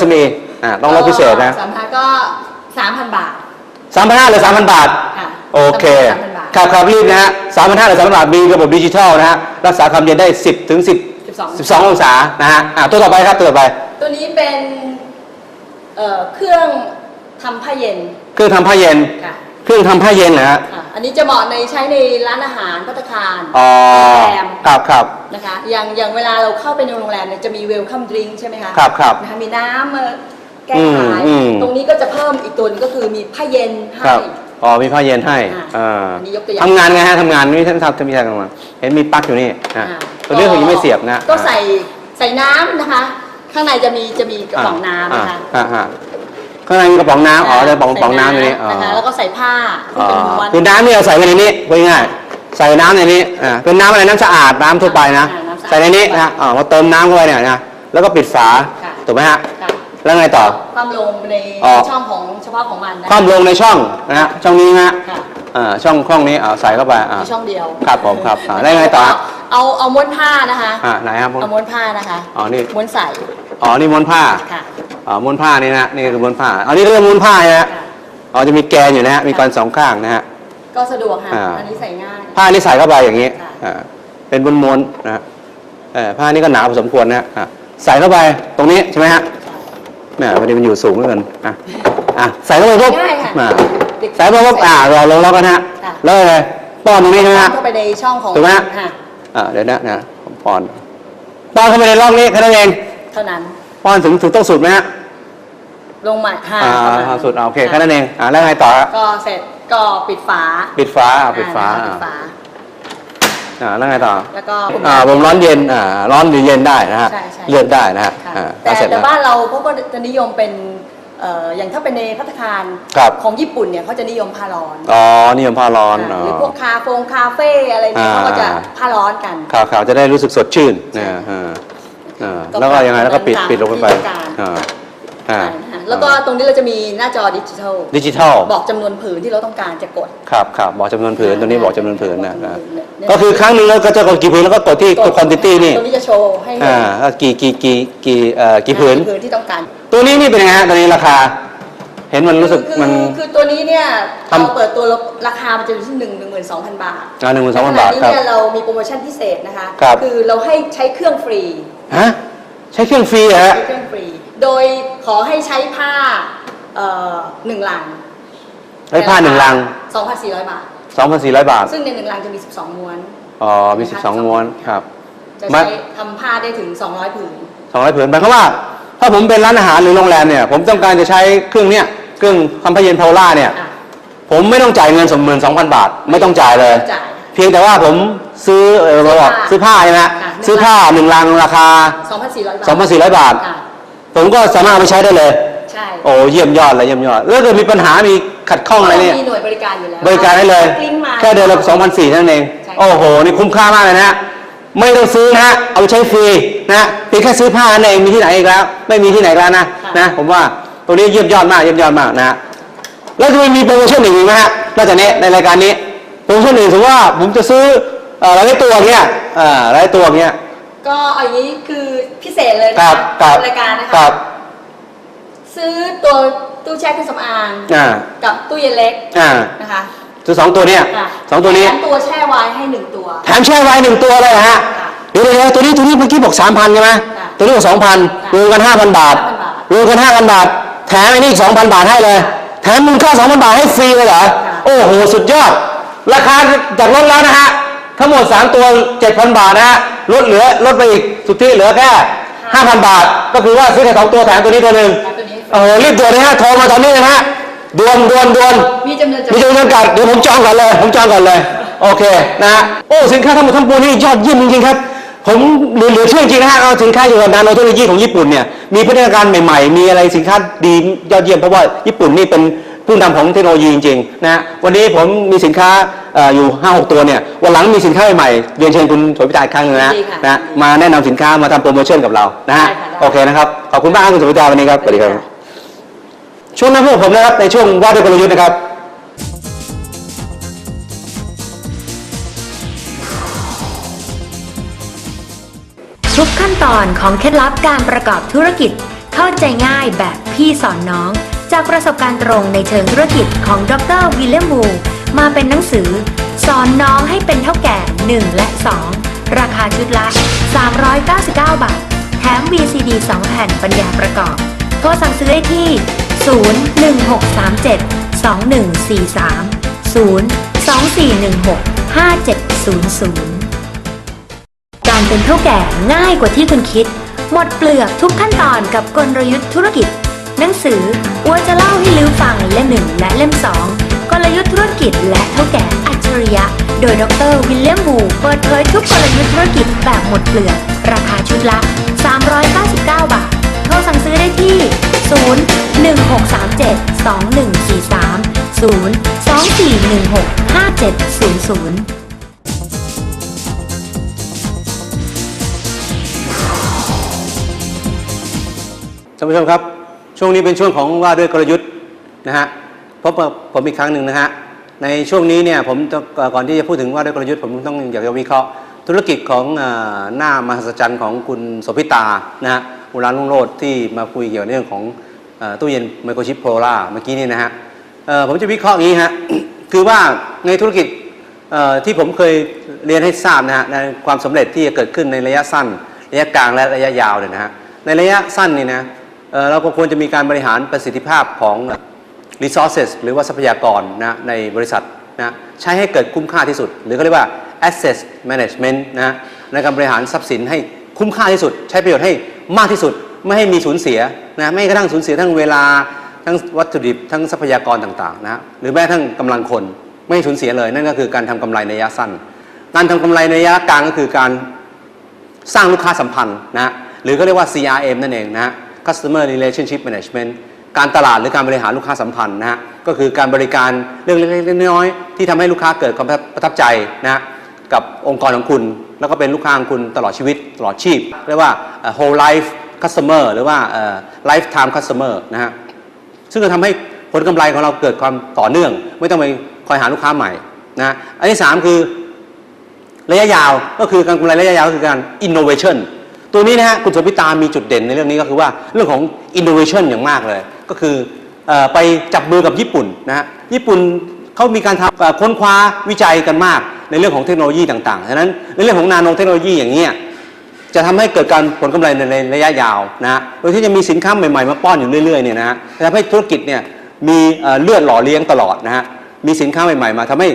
SME อ่าต้องลดพิเศษนะสามพันก็สามพันบาทสามพันห้าหรือสามพันบาทค่ะโอเคสามพันบาทครับครับรีบนะฮะสามพันห้าหรือสามพันบาทมีระบบดิจิทัลนะฮะรักษาความเย็นได้10ถึง10สิบสอง12องศานะฮะอ่าตัวต่อไปครับตัวต่อไป ตัวนี้เป็นเอ่อเครื่องทำผ้าเย็น เครื่องทำผ้าเย็นค่ะเครื่องทำผ้าเย็นนะฮะ อะอันนี้จะเหมาะในใช้ในร้านอาหารภัตตาคารอ๋อโรงแรมครับครับ นะคะอย่างอย่างเวลาเราเข้าไปในโรงแรมเนี่ยจะมีเวลคัมดริงใช่ไหมคะครับครับนะคะมีน้ำมาแก้อืมขายอืม ตรงนี้ก็จะเพิ่มอีกตัวหนึงก็คือมีผ้าเย็นให้ ครับอ๋อมีผ้าเย็นให้อ่าอ่าอันนี้ยกตัวอย่าง ทำงานไงฮะทำงานนี่ท่านทำทำมีอะไรกันมาเห็นมีปลั๊กอยู่นี่อะอ่าตัวนี้ผมยังไม่เสียบนะก็ใส่ใส่น้ำนะคะ ข้างในจะมีจะมีกระป๋องน้ำนะคะ อ่าอ่า ข้างในมีกระป๋องน้ำอ๋อจะป๋องกระป๋องน้ำอยู่นี่อ๋อนะคะแล้วก็ใส่ผ้าที่อ๋อเป็นม้วนคือน้ำนี่เราใส่ไว้ในนี้พูดง่ายๆใส่น้ำในนี้อ่าเป็นน้ำอะไรน้ำสะอาดน้ำทั่วไปนะอ่าน้ำสะอาดใส่ในนี้นะอ๋อมาเติมน้ำเข้าไปเนี่ยนะแล้วก็ปิดฝาค่ะถูกไหมฮะค่ะแล้วไงต่อ ความลงในอ๋อ ช่องของเฉพาะของมันนะคว่ำลงในช่องนะฮะช่องนี้ฮะค่ะอ่าช่องช่องนี้อ่าใส่เข้าไปอ่า มีช่องเดียวครับผมครับอ่าแล้วไงต่อ เอาเอาม้วนผ้านะคะอ่าไหนครับเอาม้วนผ้านะคะอ๋อนี่ม้วนใส่อ๋อนี่ม้วนผ้า ค่ะ อ๋อม้วนผ้านี่นะนี่คือม้วนผ้าอันนี้เรียกม้วนผ้านะฮะค่ะอ๋อจะมีแกนอยู่นะฮะมีกรสองข้างนะฮะ ก็สะดวกค่ะอ่า อันนี้ใส่ง่าย ผ้านี่ใส่เข้าไปอย่างนี้ค่ะ อ่าเป็นม้วนๆนะฮะเออผ้านี่ก็หนาพอสมควรนะฮะอะใส่เข้าไปตรงนี้ใช่ไหมฮะแหมพอดีมันอยู่สูงเหลือเกินอะอะใส่เข้าไปปุ๊บง่ายค่ะอะเด็ก ใส่เข้าไปปุ๊บอ่าเราลงแล้วกันฮะค่ะ แล้วไงป้อนตรงนี้ใช่ไหมฮะ เข้าไปในช่องของถูกไหมฮะค่ะอ่าเดี๋ยวนะนะผมป้อนป้อนเข้าไปในร่องนี้แค่นั้นเองเท่านั้นป้อนถึงถึงต้องสุดไหมฮะ ลงมาค่ะอ่าประมาณเอาสุดเอาโอเคค่ะแค่นั้นเองอ่าแล้วไงต่อฮะก็เสร็จก็ปิดฝาปิดฝาอ่าปิดฝาอ่อ่าปิดฝา อ่าแล้วไงต่อแล้วก็อ่าผมร้อนเย็นอ่าร้อนหรือเย็นได้นะฮะใช่ใช่ เลือกได้นะฮะค่ะอ่าแต่ก็เสร็จแต่แล้ว บ้านเราเขาก็จะนิยมเป็นเอ่ออย่างถ้าเป็นในพัตตาคารครับ ของญี่ปุ่นเนี่ยเขาจะนิยมผ้าร้อนอ๋อนิยมผ้าร้อนค่ะอ๋อ หรือพวกคาเฟงคาเฟ่อะไรเนี่ยอ่า เขาก็จะผ้าร้อนกัน ข่าวข่าวจะได้รู้สึกสดชื่นใช่นะอ่าอ่าก็แล้วก็ยังไงแล้วก็ปิดตามปิดลงไปที่ต้องการอ่าอ่าใช่นะคะ แล้วก็ตรงนี้เราจะมีหน้าจอดิจิทัล ดิจิทัล บอกจำนวนผืนที่เราต้องการจะกด ครับครับบอกจำนวนผืนตัวนี้บอกจำนวนผืนนะบอกนะจำนวนผืนเนี่ยก็คือครั้งหนึ่งเราก็จะกดกี่ผืนแล้วก็กดที่ควอนติตี้นี่ตรงนี้จะโชว์ให้เห็นอ่าก็กี่กี่กี่กี่เอ่อกี่ผืน ผืนที่ต้องการ ตัวนี้นี่เป็นยังไงฮะตัวนี้ราคา เห็นมันรู้สึกคือมัน คือคือตัวนี้เนี่ยทำเราเปิดตัวราคามันจะอยู่ที่หนึ่งหนึ่งหมื่นสองพันบาทอ่าหนึ่งหมื่นสองพันในขณะบาทครับเนี่ยเรามีโปรโมชั่นพิเศษนะคะครับ อเราให้ใช้เครื่องฟรีฮะใช้เครื่องฟรีเหรอฮะ ใช้เครื่องฟรี โดยขอให้ใช้ผ้าเอ่อหนึ่งลังใช้ผ้าหนึ่งลังสองพันสี่ร้อยบาท 2,400 บาท ซึ่งในหนึ่งลังจะมี 12 ม้วน อ๋อ มี 12 ม้วน ครับ จะมาใช้ทำผ้าได้ถึง 200 ผืน 200 ผืนหมายความว่า ถ้าผมเป็นร้านอาหารหรือโรงแรมเนี่ย ผมต้องการจะใช้เครื่องเนี้ย เครื่องทำผ้าเย็นพาวล่าเนี่ยอะผมไม่ต้องจ่ายเงินสมหมื่นสองพันบาท ไม่ต้องจ่ายเลยจ่ายเพียงแต่ว่าผมซื้อเออเราบอกซื้ซื้ออผ้าผ้าใช่ไหมค่ะซื้อผ้าหนึ่งลังราคา 2,400 บาท 2,400บาทค่ะผมก็สามารถเอาไปใช้ได้เลย ใช่โอ้เยี่ยมยอดเลยเยี่ยมยอดแล้วเกิดมีปัญหามีขัดข้องอะไรเนี่ย มีหน่วยบริการอยู่แล้วบริการได้เลย ลิงก์มา แค่เดือนละ2,400นั่นเอง ใช่ โอ้โห นี่คุ้มค่ามากเลยนะฮะไม่ต้องซื้อนะฮะเอาไปใช้ฟรีนะฮะเพียงแค่ซื้อผ้านั่นเองมีที่ไหนอีกแล้ว ไม่มีที่ไหนอีกแล้วนะนะ ผมว่าตัวนี้เยี่ยมยอดมากเยี่ยมยอดมากนะฮะแล้วจะมีโปรโมชั่นอื่นอีกไหมฮะนอกจากนี้ในรายการนี้โปรโมชั่นอื่นสมมติว่าผมจะซื้อเอ่อหลายตัวเนี้ยเอ่อหลายตัวเนี้ย ก็เอาอย่างนี้คือพิเศษเลยคนะรับคะครับรายการนะครัคะบ ซื้อตัวตู้แช่เครื่องสำอางอ่า กับตู้เย็นเล็กอ่านะคะซื้อสองตัวเนี้ยค่ะสองตัวนี้ แถมตัวแช่ไวน์ให้หนึ่งตัว แถมแช่ไว้หนึ่งตัวเลยนะฮะ ค่ะเดี๋ยวเดี๋ยวตัวนี้ตัวนี้เมื่อกี้บอกสามพันใช่ไหมค่ะตัวนี้บอกสองพันค่ะรวมกันห้าพันบาท5,000บาทรวมกันห้าพันบาท แถมไอ้นี่อีกสองพันบาทให้เลย แถมมูลค่าสองพันบาทให้ฟรีเลยเหรอโอ้โห สุดยอด ราคาจากลดแล้วนะฮะ ทั้งหมด 3 ตัว 7,000 บาทนะฮะลดเหลือลดไปอีกสุทธิเหลือแค่ 5,000 บาท ก็คือว่าซื้อแค่สองตัวแถมตัวนี้ตัวหนึ่งแถมตัวนี้โอ้โหรีบด่วนเลยฮะโทรมาตอนนี้เลยนะฮะด่วนด่วนด่วนมีจำนวนจำมีกัดจำนวนจำกัดเดี๋ยวผมจองก่อนเลย ผมจองก่อนเลย โอเคนะฮะโอ้สินค้าทั้งหมดทั้งปวงนี่ยอดเยี่ยมจริงๆครับผมเหลือเหลือเชื่อจริงนะฮะเอาสินค้าเกี่ยวกับนาโนเทคโนโลยีของญี่ปุ่นเนี่ยมีพัฒนาการใหม่ ๆ มีอะไรสินค้าดียอดเยี่ยมเพราะว่าญี่ปุ่นนี่เป็น ผู้นำของเทคโนโลยีจริงๆนะฮะวันนี้ผมมีสินค้าเอ่ออยู่ 5-6 ตัวเนี่ยวันหลังมีสินค้าใหม่ๆเรียนเชิญคุณโสภิตาอีกครั้งหนึงนะฮะดีค่ะนะฮะมาแนะนำสินค้ามาทำโปรโมชั่นกับเรานะฮะได้ค่ะได้โอเคนะครับขอบคุณมากครับคุณโสภิตาวันนี้ครับสวัสดีครับช่วงหนั้นพวกผมนะครับในช่วงว่าด้วยกลยุทธ์นะครับทุกขั้นตอนของเคล็ดลับการประกอบธุรกิจคเข้าใจง่ายแบบพี่สอนน้อง จากประสบการณ์ตรงในเชิงธุรกิจของดรวิลเลียมมูมาเป็นหนังสือ สอนน้องให้เป็นเท่าแก่ 1 และ 2 ราคาชุดละ 399 บาท แถม VCD 2 แผ่นปัญญาประกอบ โทรสั่งซื้อได้ที่ 01637 02416 5700การเป็นเท่าแก่ง่ายกว่าที่คุณคิด หมดเปลือกทุกขั้นตอนกับกลยุทธ์ธุรกิจ หนังสืออัวจะเล่าให้ลือฟังเล่มหนึ่งและเล่มสองกลยุทธ์ธุรกิจและเท่าแก่อัจฉริยะ โดยดรวิลเลียมบูเปิดเผยทุกกลยุทธ์ธุรกิจแบบหมดเปลือกราคาชุดละ 399 บาท โทรสั่งซื้อได้ที่ 01637 2143 02416 5700ท่านผู้ชมครับ ช่วงนี้เป็นช่วงของว่าด้วยกลยุทธ์นะฮะพบผมอีกครั้งหนึ่งนะฮะในช่วงนี้เนี่ยผมก่อนที่จะพูดถึงว่าด้วยกลยุทธ์ผมต้องอยากจะวิเคราะห์ ธุรกิจของอหน้ามหัศจรรย์ของคุณโสภิตานะฮะอุรานลุงโรดที่มาคุยเกี่ยวกับเรื่องของอตู้เย็นไมโครชิปโพล่าเมื่อกี้นี่นะฮะผมจะวิเคราะห์งนี้ฮะคือว่าในธุรกิจที่ผมเคยเรียนให้ทราบนะฮะในความสำเร็จที่จะเกิดขึ้นในระยะสั้น ระยะกลางและระยะยาวเนี่ยนะฮะในระยะสั้นนี่นะ เราก็ควรจะมีการบริหารประสิทธิภาพของ resources หรือว่าทรัพยากรนะในบริษัทนะใช้ให้เกิดคุ้มค่าที่สุด หรือเขาเรียกว่า asset management นะในการบริหารทรัพย์สินให้คุ้มค่าที่สุด ใช้ประโยชน์ให้มากที่สุด ไม่ให้มีสูญเสียนะไม่กระทั่งสูญเสียทั้งเวลาทั้งวัตถุดิบทั้งทรัพยากรต่างๆนะหรือแม้ทั่งกำลังคนไม่ให้สูญเสียเลย นั่นก็คือการทำกำไรในระยะสั้น การทำกำไรในระยะกลางก็คือการสร้างลูกค้าสัมพันธ์นะหรือก็เรียกว่า CRM นั่นเองนะ Customer Relationship Management การตลาดหรือการบริหารลูกค้าสัมพันธ์นะฮะก็คือการบริการเรื่องเล็กๆน้อยๆที่ทำให้ลูกค้าเกิดความประทับใจนะกับองค์กรของคุณ แล้วก็เป็นลูกค้าของคุณตลอดชีวิตตลอดชีพเรียกว่า whole life customer หรือว่า lifetime customer นะฮะซึ่งจะทำให้ผลกำไรของเราเกิดความต่อเนื่อง ไม่ต้องไปคอยหาลูกค้าใหม่นะอันที่ 3 คือระยะยาวก็คือการกำไรระยะยาวก็คือการ innovation ตัวนี้นะฮะคุณสมพิตามีจุดเด่นในเรื่องนี้ก็คือว่าเรื่องของ innovation อย่างมากเลย ก็คืออไปจับมือกับญี่ปุ่นนะฮะญี่ปุ่นเขามีการทำค้นคว้าวิจัยกันมากในเรื่องของเทคโนโลยีต่างๆ ฉะนั้นในเรื่องของนาโนเทคโนโลยีอย่างเงี้ยจะทำให้เกิดการผลกำไรในระยะยาวนะฮะโดยที่จะมีสินค้าใหม่ๆมาป้อนอยู่เรื่อยๆเนี่ยนะฮะจะทำให้ธุรกิจเนี่ยมีเลือดหล่อเลี้ยงตลอดนะฮะมีสินค้าใหม่ๆมาทำให้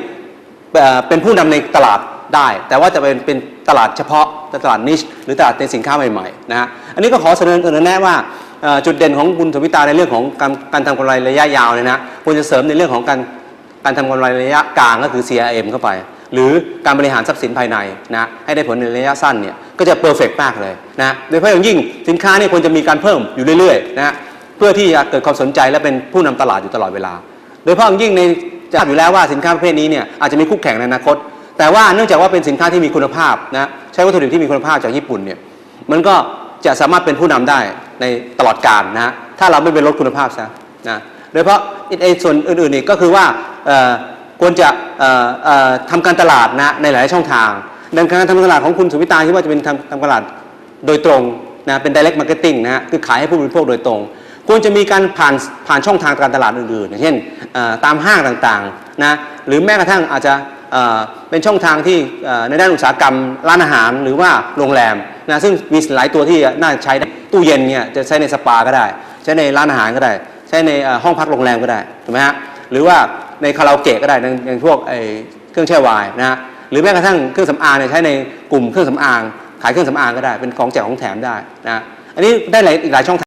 เป็นผู้นำในตลาดได้ แต่ว่าจะเป็นเป็น ตลาดเฉพาะตลาดนิชหรือตลาดในสินค้าใหม่ๆนะฮะอันนี้ก็ขอเสนอเสนอแนะว่าจุดเด่นของคุณสมิตาในเรื่องของการการทำกำไรระยะยาวเนี่ยนะควรจะเสริมในเรื่องของการการทำกำไรระยะกลางก็คือ CRM เข้าไป หรือการบริหารทรัพย์สินภายในนะให้ได้ผลในระยะสั้นเนี่ยก็จะเพอร์เฟกมากเลยนะโดยเฉพาะอย่างยิ่งสินค้าเนี่ยควรจะมีการเพิ่มอยู่เรื่อยๆนะเพื่อที่จะเกิดความสนใจและเป็นผู้นำตลาดอยู่ตลอดเวลา โดยเฉพาะอย่างยิ่งในจะทราบอยู่แล้วว่าสินค้าประเภทนี้เนี่ยอาจจะมีคู่แข่งในอนาคต แต่ว่าเนื่องจากว่าเป็นสินค้าที่มีคุณภาพนะใช้วัตถุดิบที่มีคุณภาพจากญี่ปุ่นเนี่ยมันก็จะสามารถเป็นผู้นำได้ในตลอดกาลนะถ้าเราไม่ไปลดคุณภาพซะนะโดยเฉพาะไอ้ส่วนอื่นๆอีกก็คือว่าควรจะเอ่อเอ่อทำการตลาดนะในหลายช่องทาง ดังการทำการตลาดของคุณสุวิตาที่ว่าจะเป็นทำทำการตลาดโดยตรงนะเป็น direct marketing นะฮะคือขายให้ผู้บริโภคโดยตรง ควรจะมีการผ่านผ่านช่องทางการตลาดอื่นๆอย่างเช่นตามห้างต่างๆนะหรือแม้กระทั่งอาจจะ เป็นช่องทางที่ในด้านอุตสาหกรรมร้านอาหารหรือว่าโรงแรมนะซึ่งมีหลายตัวที่น่าใช้ตู้เย็นเนี่ยจะใช้ในสปาก็ได้ ใช้ในร้านอาหารก็ได้ ใช้ในห้องพักโรงแรมก็ได้ถูกไหมฮะหรือว่าในคาราโอเกะก็ได้ในพวกไอเครื่องแช่ไวน์นะฮะหรือแม้กระทั่งเครื่องสำอางเนี่ยใช้ในกลุ่มเครื่องสำอาง ขายเครื่องสำอางก็ได้ เป็นของแจกของแถมได้นะอันนี้ได้หลายอีกหลายช่องทาง